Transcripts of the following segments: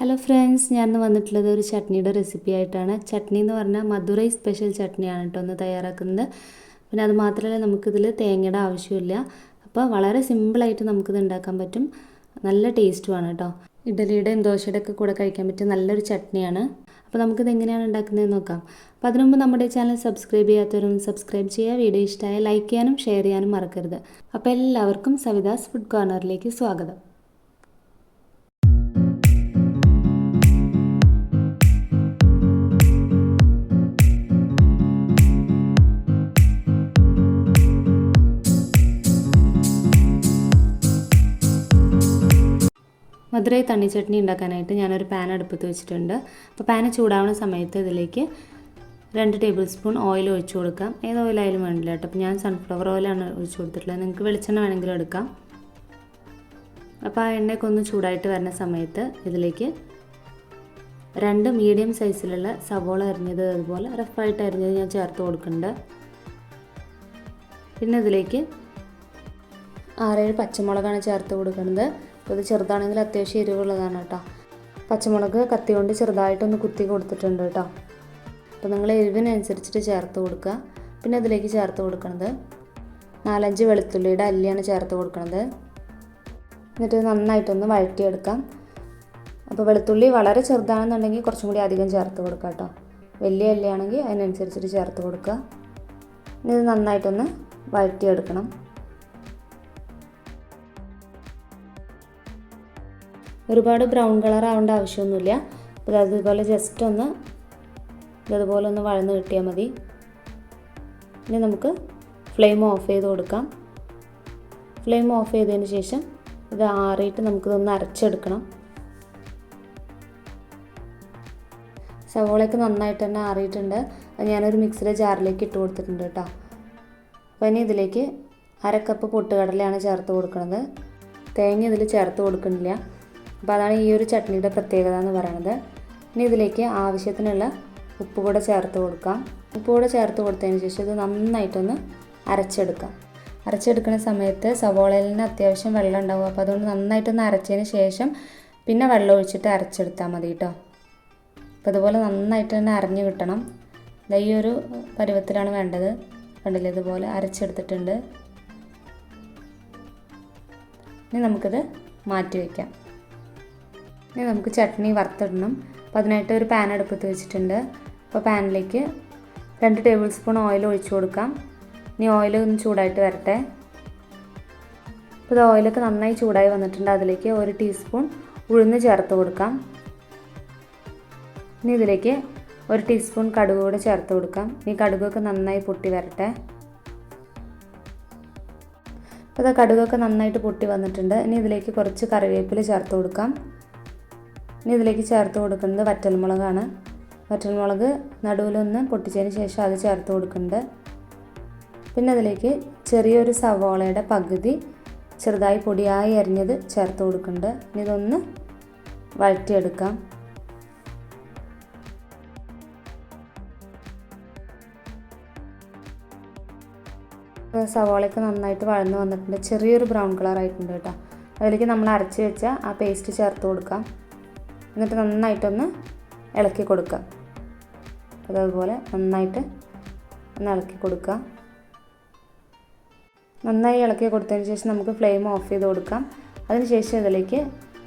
Hello friends ഞാൻ വന്നിട്ടുള്ളത് ഒരു ചട്നിയുടെ റെസിപ്പി ആയിട്ടാണ്. ചട്നി എന്ന് പറഞ്ഞാൽ മധുരൈ സ്പെഷ്യൽ ചട്നിയാണ് കേട്ടോ ഒന്ന് തയ്യാറാക്കുന്നത്. പിന്നെ അത് മാത്രമല്ല നമുക്കിതിൽ തേങ്ങയുടെ ആവശ്യമില്ല. അപ്പോൾ വളരെ സിമ്പിളായിട്ട് നമുക്കിത് ഉണ്ടാക്കാൻ പറ്റും. നല്ല ടേസ്റ്റുമാണ് കേട്ടോ. ഇഡലിയുടെയും ദോശയുടെ ഒക്കെ കൂടെ കഴിക്കാൻ പറ്റിയ നല്ലൊരു ചട്നിയാണ്. അപ്പോൾ നമുക്കിത് എങ്ങനെയാണ് ഉണ്ടാക്കുന്നതെന്ന് നോക്കാം. അപ്പോൾ അതിനുമുമ്പ് നമ്മുടെ ചാനൽ സബ്സ്ക്രൈബ് ചെയ്യാത്തവരൊന്ന് സബ്സ്ക്രൈബ് ചെയ്യുക. വീഡിയോ ഇഷ്ടമായ ലൈക്ക് ചെയ്യാനും ഷെയർ ചെയ്യാനും മറക്കരുത്. അപ്പോൾ എല്ലാവർക്കും സവിതാസ് ഫുഡ് കോർണറിലേക്ക് സ്വാഗതം. മധുരൈ തണ്ണി ചട്നി ഉണ്ടാക്കാനായിട്ട് ഞാനൊരു പാൻ അടുപ്പത്ത് വെച്ചിട്ടുണ്ട്. അപ്പോൾ പാന് ചൂടാവുന്ന സമയത്ത് ഇതിലേക്ക് രണ്ട് ടേബിൾ സ്പൂൺ ഓയിൽ ഒഴിച്ചു കൊടുക്കാം. ഏത് ഓയിലായാലും വേണ്ടില്ല കേട്ടോ. അപ്പോൾ ഞാൻ സൺഫ്ലവർ ഓയിലാണ് ഒഴിച്ചു കൊടുത്തിട്ടുള്ളത്. നിങ്ങൾക്ക് വെളിച്ചെണ്ണ വേണമെങ്കിലും എടുക്കാം. അപ്പോൾ ആ എണ്ണയൊക്കെ ഒന്ന് ചൂടായിട്ട് വരുന്ന സമയത്ത് ഇതിലേക്ക് രണ്ട് മീഡിയം സൈസിലുള്ള സവോള അരിഞ്ഞത് അതുപോലെ റഫായിട്ട് അരിഞ്ഞത് ഞാൻ ചേർത്ത് കൊടുക്കുന്നുണ്ട്. പിന്നെ ഇതിലേക്ക് ആറേഴ് പച്ചമുളകാണ് ചേർത്ത് കൊടുക്കുന്നത്. ഇത് ചെറുതാണെങ്കിൽ അത്യാവശ്യം എരിവുള്ളതാണ് കേട്ടോ. പച്ചമുളക് കത്തി കൊണ്ട് ചെറുതായിട്ടൊന്ന് കുത്തി കൊടുത്തിട്ടുണ്ട് കേട്ടോ. അപ്പോൾ നിങ്ങൾ എരിവിനനുസരിച്ചിട്ട് ചേർത്ത് കൊടുക്കുക. പിന്നെ അതിലേക്ക് ചേർത്ത് കൊടുക്കുന്നത് നാലഞ്ച് വെളുത്തുള്ളിയുടെ അല്ലിയാണ് ചേർത്ത് കൊടുക്കുന്നത് എന്നിട്ട് നന്നായിട്ടൊന്ന് വഴറ്റിയെടുക്കാം. അപ്പോൾ വെളുത്തുള്ളി വളരെ ചെറുതാണെന്നുണ്ടെങ്കിൽ കുറച്ചും കൂടി അധികം ചേർത്ത് കൊടുക്കുക കേട്ടോ. വലിയ അല്ലിയാണെങ്കിൽ അതിനനുസരിച്ചിട്ട് ചേർത്ത് കൊടുക്കുക. ഇത് നന്നായിട്ടൊന്ന് വഴറ്റിയെടുക്കണം. ഒരുപാട് ബ്രൗൺ കളർ ആവേണ്ട ആവശ്യമൊന്നുമില്ല. അപ്പോൾ അതുപോലെ ജസ്റ്റ് ഒന്ന് ഇതുപോലെ ഒന്ന് വഴന്ന് കിട്ടിയാൽ മതി. ഇനി നമുക്ക് ഫ്ലെയിം ഓഫ് ചെയ്ത് കൊടുക്കാം. ഫ്ലെയിം ഓഫ് ചെയ്തതിന് ശേഷം ഇത് ആറിയിട്ട് നമുക്കിതൊന്ന് അരച്ചെടുക്കണം. സവോളയൊക്കെ നന്നായിട്ട് തന്നെ ആറിയിട്ടുണ്ട്. ഞാനൊരു മിക്സിയുടെ ജാറിലേക്ക് ഇട്ട് കൊടുത്തിട്ടുണ്ട് കേട്ടോ. അപ്പോൾ ഇനി ഇതിലേക്ക് അര കപ്പ് പൊട്ടുകടലയാണ് ചേർത്ത് കൊടുക്കുന്നത് തേങ്ങ ഇതിൽ ചേർത്ത് കൊടുക്കുന്നില്ല. അപ്പോൾ അതാണ് ഈ ഒരു ചട്നിയുടെ പ്രത്യേകത എന്ന് പറയുന്നത് ഇനി ഇതിലേക്ക് ആവശ്യത്തിനുള്ള ഉപ്പ് കൂടെ ചേർത്ത് കൊടുക്കാം. ഉപ്പ് കൂടെ ചേർത്ത് കൊടുത്തതിന് ശേഷം ഇത് നന്നായിട്ടൊന്ന് അരച്ചെടുക്കാം. അരച്ചെടുക്കുന്ന സമയത്ത് സവോളയിൽ നിന്ന് അത്യാവശ്യം വെള്ളം ഉണ്ടാവും. അപ്പോൾ അതുകൊണ്ട് നന്നായിട്ടൊന്ന് അരച്ചതിന് ശേഷം പിന്നെ വെള്ളം ഒഴിച്ചിട്ട് അരച്ചെടുത്താൽ മതി കേട്ടോ. അപ്പോൾ ഇതുപോലെ നന്നായിട്ട് തന്നെ അരഞ്ഞു കിട്ടണം. ഈ ഒരു പരുവത്തിലാണ് വേണ്ടത്. കണ്ടില്ലേ? ഇതുപോലെ അരച്ചെടുത്തിട്ടുണ്ട്. ഇനി നമുക്കിത് മാറ്റി വയ്ക്കാം. ഇനി നമുക്ക് ചട്നി വറുത്തിടണം. അപ്പോൾ അതിനായിട്ട് ഒരു പാൻ അടുപ്പത്ത് വെച്ചിട്ടുണ്ട്. അപ്പോൾ പാനിലേക്ക് രണ്ട് ടേബിൾ സ്പൂൺ ഓയിൽ ഒഴിച്ചു കൊടുക്കാം. ഇനി ഓയിൽ ഒന്ന് ചൂടായിട്ട് വരട്ടെ. അപ്പോൾ ഇത് ഓയിലൊക്കെ നന്നായി ചൂടായി വന്നിട്ടുണ്ട്. അതിലേക്ക് ഒരു ടീസ്പൂൺ ഉഴുന്ന് ചേർത്ത് കൊടുക്കാം. ഇനി ഇതിലേക്ക് ഒരു ടീസ്പൂൺ കടുക് കൂടെ ചേർത്ത് കൊടുക്കാം. ഈ കടുകൊക്കെ നന്നായി പൊട്ടി വരട്ടെ. അപ്പോൾ ഇത് കടുകൊക്കെ നന്നായിട്ട് പൊട്ടി വന്നിട്ടുണ്ട്. ഇനി ഇതിലേക്ക് കുറച്ച് കറിവേപ്പില ചേർത്ത് കൊടുക്കാം. ഇനി ഇതിലേക്ക് ചേർത്ത് കൊടുക്കുന്നത് വറ്റൽമുളകാണ്. വറ്റൽമുളക് നടുവിലൊന്ന് പൊട്ടിച്ചതിന് ശേഷം അത് ചേർത്ത് കൊടുക്കുന്നുണ്ട്. പിന്നെ അതിലേക്ക് ചെറിയൊരു സവോളയുടെ പകുതി ചെറുതായി പൊടിയായി അരിഞ്ഞത് ചേർത്ത് കൊടുക്കുന്നുണ്ട്. ഇനി ഇതൊന്ന് വഴറ്റിയെടുക്കാം. സവോളയൊക്കെ നന്നായിട്ട് വഴന്ന് വന്നിട്ടുണ്ട്. ചെറിയൊരു ബ്രൗൺ കളർ ആയിട്ടുണ്ട് കേട്ടോ. അതിലേക്ക് നമ്മൾ അരച്ച് വെച്ച ആ പേസ്റ്റ് ചേർത്ത് കൊടുക്കാം. എന്നിട്ട് നന്നായിട്ടൊന്ന് ഇളക്കി കൊടുക്കുക അതേപോലെ നന്നായിട്ട് ഒന്ന് ഇളക്കി കൊടുക്കുക നന്നായി ഇളക്കി കൊടുത്തതിന് ശേഷം നമുക്ക് ഫ്ലെയിം ഓഫ് ചെയ്ത് കൊടുക്കാം. അതിനുശേഷം ഇതിലേക്ക്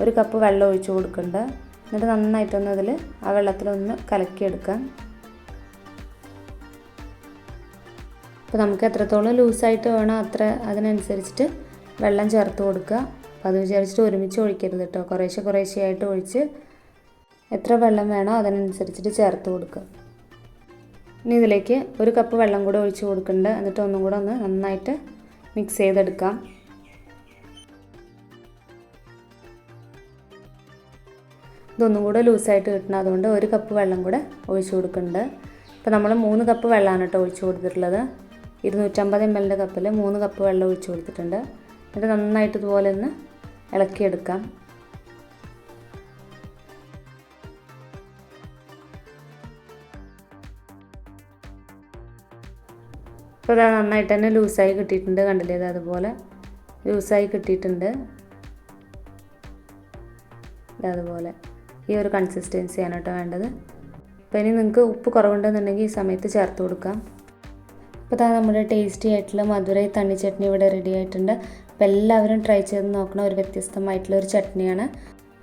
ഒരു കപ്പ് വെള്ളം ഒഴിച്ച് കൊടുക്കുന്നുണ്ട് എന്നിട്ട് നന്നായിട്ടൊന്ന് അതിൽ ആ വെള്ളത്തിലൊന്ന് കലക്കിയെടുക്കാം. അപ്പോൾ നമുക്ക് എത്രത്തോളം ലൂസായിട്ട് വേണോ അത്ര അതിനനുസരിച്ചിട്ട് വെള്ളം ചേർത്ത് കൊടുക്കുക അപ്പോൾ അത് വിചാരിച്ചിട്ട് ഒരുമിച്ച് ഒഴിക്കരുത് കേട്ടോ കുറേശ്ശെ കുറേശ്ശെയായിട്ട് ഒഴിച്ച് എത്ര വെള്ളം വേണോ അതിനനുസരിച്ചിട്ട് ചേർത്ത് കൊടുക്കുക. ഇനി ഇതിലേക്ക് ഒരു കപ്പ് വെള്ളം കൂടെ ഒഴിച്ച് കൊടുക്കുന്നുണ്ട്. എന്നിട്ട് ഒന്നും കൂടെ ഒന്ന് നന്നായിട്ട് മിക്സ് ചെയ്തെടുക്കാം. ഇതൊന്നും കൂടെ ലൂസായിട്ട് കിട്ടണം അതുകൊണ്ട് ഒരു കപ്പ് വെള്ളം കൂടെ ഒഴിച്ച് കൊടുക്കുന്നുണ്ട്. അപ്പോൾ നമ്മൾ മൂന്ന് കപ്പ് വെള്ളമാണ് കേട്ടോ ഒഴിച്ച് കൊടുത്തിട്ടുള്ളത്. ഇരുന്നൂറ്റമ്പത് എം എല്ലിന്റെ കപ്പിൽ മൂന്ന് കപ്പ് വെള്ളം ഒഴിച്ച് കൊടുത്തിട്ടുണ്ട്. എന്നിട്ട് നന്നായിട്ട് ഇതുപോലെ ഒന്ന് ഇളക്കിയെടുക്കാം. അപ്പോൾ അത് നന്നായിട്ട് തന്നെ ലൂസായി കിട്ടിയിട്ടുണ്ട്. കണ്ടില്ലേ? ഇത് അതുപോലെ ലൂസായി കിട്ടിയിട്ടുണ്ട്. അതുപോലെ. ഈ ഒരു കൺസിസ്റ്റൻസിയാണ് കേട്ടോ വേണ്ടത്. അപ്പോൾ ഇനി നിങ്ങൾക്ക് ഉപ്പ് കുറവുണ്ടെന്നുണ്ടെങ്കിൽ ഈ സമയത്ത് ചേർത്ത് കൊടുക്കാം. അപ്പോൾ ഇതാ നമ്മുടെ ടേസ്റ്റി ആയിട്ടുള്ള മധുരൈ തണ്ണി ചട്നി ഇവിടെ റെഡി ആയിട്ടുണ്ട്. അപ്പോൾ എല്ലാവരും ട്രൈ ചെയ്ത് നോക്കണം. ഒരു വ്യത്യസ്തമായിട്ടുള്ള ഒരു ചട്നിയാണ്.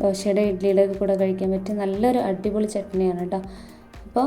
ദോശയുടെ ഇഡ്ഡലിയുടെ കൂടെ കഴിക്കാൻ പറ്റിയ നല്ലൊരു അടിപൊളി ചട്നിയാണ് കേട്ടോ. അപ്പോൾ